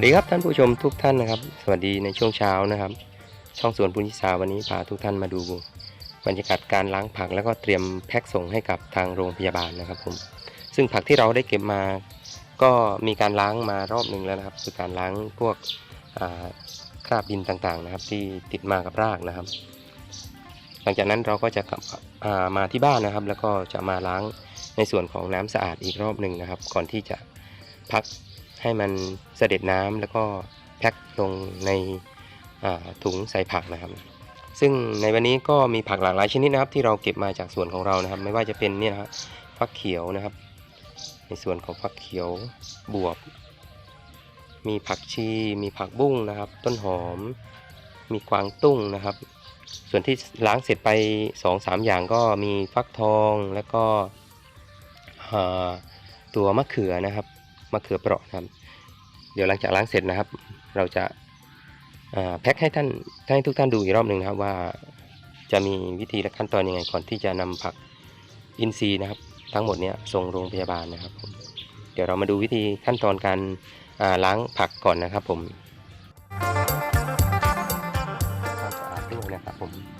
วัสดีครับท่านผู้ชมทุกท่านนะครับ สวัสดีในช่วงเช้านะครับ ช่องสวนปุญญสาวันนี้พาทุกท่านมาดูบรรยากาศการล้างผักแล้วก็เตรียมแพ็คส่งให้กับทางโรงพยาบาลนะครับผมซึ่งผักที่เราได้เก็บมา ก็มีการล้างมารอบหนึ่งแล้วนะครับ คือการล้างพวกคราบดินต่างๆนะครับ ที่ติดมากับรากนะครับ หลังจากนั้นเราก็จะกลับามาที่บ้านนะครับ แล้วก็จะมาล้างในส่วนของน้ำสะอาดอีกรอบหนึ่งนะครับ ก่อนที่จะพัก ให้มันเสด็จน้ำแล้วก็แพ็คลงในถุงใส่ผักนะครับ ซึ่งในวันนี้ก็มีผักหลากหลายชนิดนะครับที่เราเก็บมาจากสวนของเรานะครับ ไม่ว่าจะเป็นเนี่ยนะครับฟักเขียวนะครับ ในส่วนของฟักเขียวบวบ มีผักชี มีผักบุ้งนะครับ ต้นหอม มีกวางตุ้งนะครับ ส่วนที่ล้างเสร็จไป2อสามอย่างก็มีฟักทองแล้วก็ตัวมะเขือนะครับ มะเขือเปราะครับ เดี๋ยวหลังจากล้างเสร็จนะครับ เราจะาแพ็คให้ท่านให้ทุกท่านดูอีกรอบหนึ่งนะครับว่าจะมีวิธีและขั้นตอนยังไงก่อนที่จะนำผักอินทรีย์นะครับ ทั้งหมดเนี้ยส่งโรงพยาบาลนะครับผมเดี๋ยวเรามาดูวิธีขั้นตอนการาล้างผักก่อนนะครับผมความสะอาดด้วยนะครับผม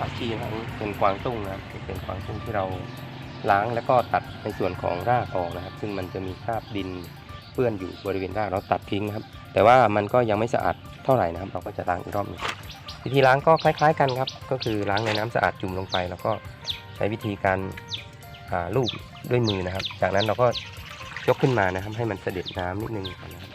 ผักชีนะครับเป็นกวางตุ้งนะครับเป็นกวางตุ้งที่เราล้างแล้วก็ตัดในส่วนของรากออกนะครับ ซึ่งมันจะมีคราบดินเปื้อนอยู่บริเวณรากเราตัดทิ้งนะครับ แต่ว่ามันก็ยังไม่สะอาดเท่าไหร่นะครับ เราก็จะล้างอีกรอบหนึงวิธีล้างก็คล้าย ๆ กันครับ ก็คือล้างในน้ำสะอาดจุ่มลงไป แล้วก็ใช้วิธีการอ่าลูบด้วยมือนะครับ จากนั้นเราก็ยกขึ้นมานะครับ ให้มันเสด็จน้ำนิดนึงนะครับ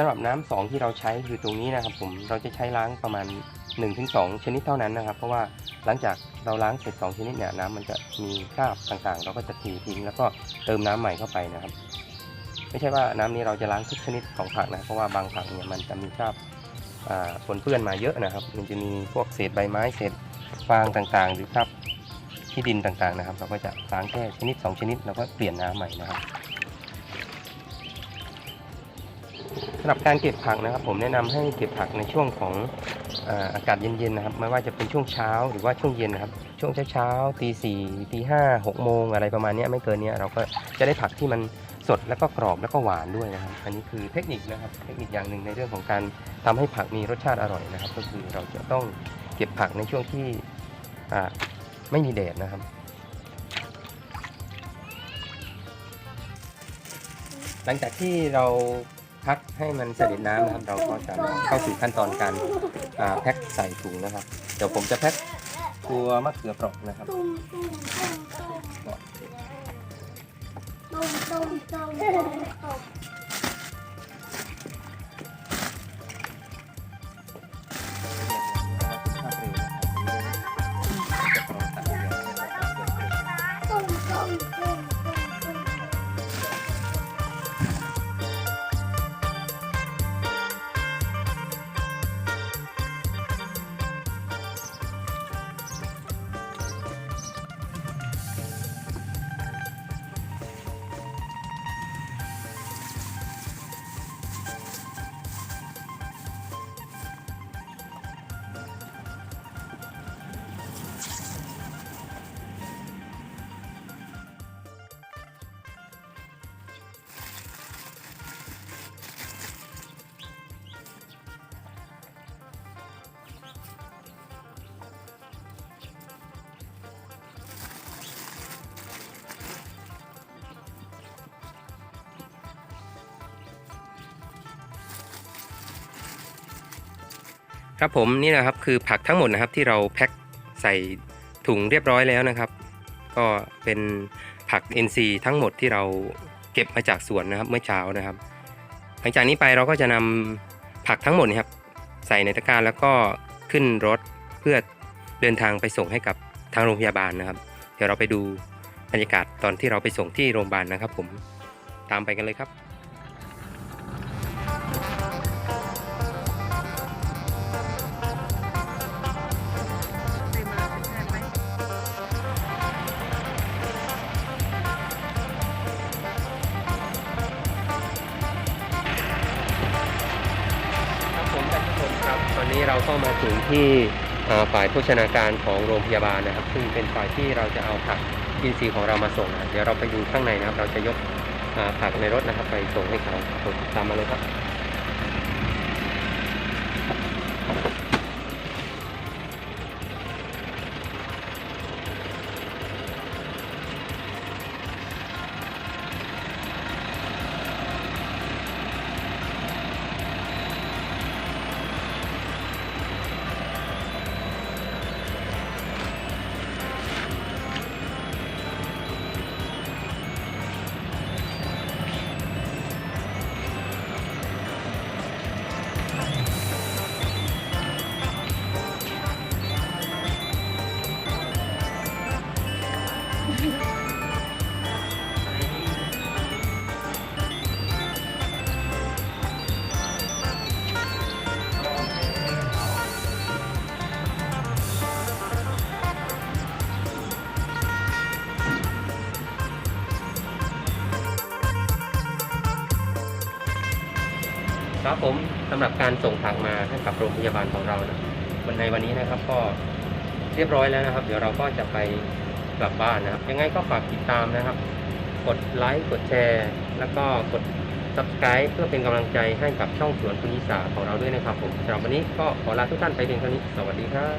สำหรับน้ำสองที่เราใช้คือตรงนี้นะครับผมเราจะใช้ล้างประมาณ 1-2 ชนิดเท่านั้นนะครับ เพราะว่าหลังจากเราล้างเสร็จ 2 ชนิดเนี่ยน้ำมันจะมีคราบต่างๆ เราก็จะเททิ้งแล้วก็เติมน้ำใหม่เข้าไปนะครับ ไม่ใช่ว่าน้ำนี้เราจะล้างทุกชนิดของผักนะเพราะว่าบางผักเนี่ยมันจะมีคราบอ่าปนเปื้อนมาเยอะนะครับ มันจะมีพวกเศษใบไม้เศษฟางต่างๆ หรือคราบที่ดินต่างๆนะครับ เราก็จะล้างแค่ชนิด 2 ชนิดแล้วก็เปลี่ยนน้ำใหม่นะครับ หรับการเก็บผักนะครับ ผมแนะนำให้เก็บผักในช่วงของอากาศเย็นๆนะครับ ไม่ว่าจะเป็นช่วงเช้าหรือว่าช่วงเย็นนะครับ ช่วงเช้าๆตีสี่ตีห้าหกโมงอะไรประมาณนี้ไม่เกินนี้เราก็จะได้ผักที่มันสดแล้วก็กรอบแล้วก็หวานด้วยนะครับ อันนี้คือเทคนิคนะครับ เทคนิคอย่างหนึ่งในเรื่องของการทำให้ผักมีรสชาติอร่อยนะครับ ก็คือเราจะต้องเก็บผักในช่วงที่ไม่มีแดดนะครับหลังจากที่เรา พักให้มันเสด็จน้ำนะครับ เราก็จะเข้าสู่ขั้นตอนการแพ็คใส่ถุงนะครับ เดี๋ยวผมจะแพ็คตัวมะเขือเปราะนะครับ ครับผมนี่นะครับคือผักทั้งหมดนะครับที่เราแพ็คใส่ถุงเรียบร้อยแล้วนะครับ ก็เป็นผัก NC ทั้งหมดที่เราเก็บมาจากสวนนะครับเมื่อเช้านะครับ หลังจากนี้ไปเราก็จะนำผักทั้งหมดนะครับ ใส่ในตะกร้าแล้วก็ขึ้นรถเพื่อเดินทางไปส่งให้กับทางโรงพยาบาลนะครับ เดี๋ยวเราไปดูบรรยากาศตอนที่เราไปส่งที่โรงพยาบาลนะครับ ผมตามไปกันเลยครับ อนนี้เราก็มาถึงที่ฝ่ายโภชนาการของโรงพยาบาลนะครับ ซึ่งเป็นฝ่ายที่เราจะเอาผักอินทรีย์ของเรามาส่งนะเดี๋ยวเราไปดูข้างในนะครับ เราจะยกผักในรถนะครับ ไปส่งให้เขาตามมาเลยครับ ครับผมสำหรับการส่งผักมาให้กับโรงพยาบาลของเรานะวันในวันนี้นะครับก็เรียบร้อยแล้วนะครับ เดี๋ยวเราก็จะไป กลับบ้านนะครับ ยังไงก็ฝากติดตามนะครับ กดไลค์กดแชร์ แล้วก็กด subscribe เพื่อเป็นกำลังใจให้กับช่องสวนคุณิสาของเราด้วยนะครับผมสำหรับวันนี้ก็ขอลาทุกท่านไปเพียงเท่านี้ สวัสดีครับ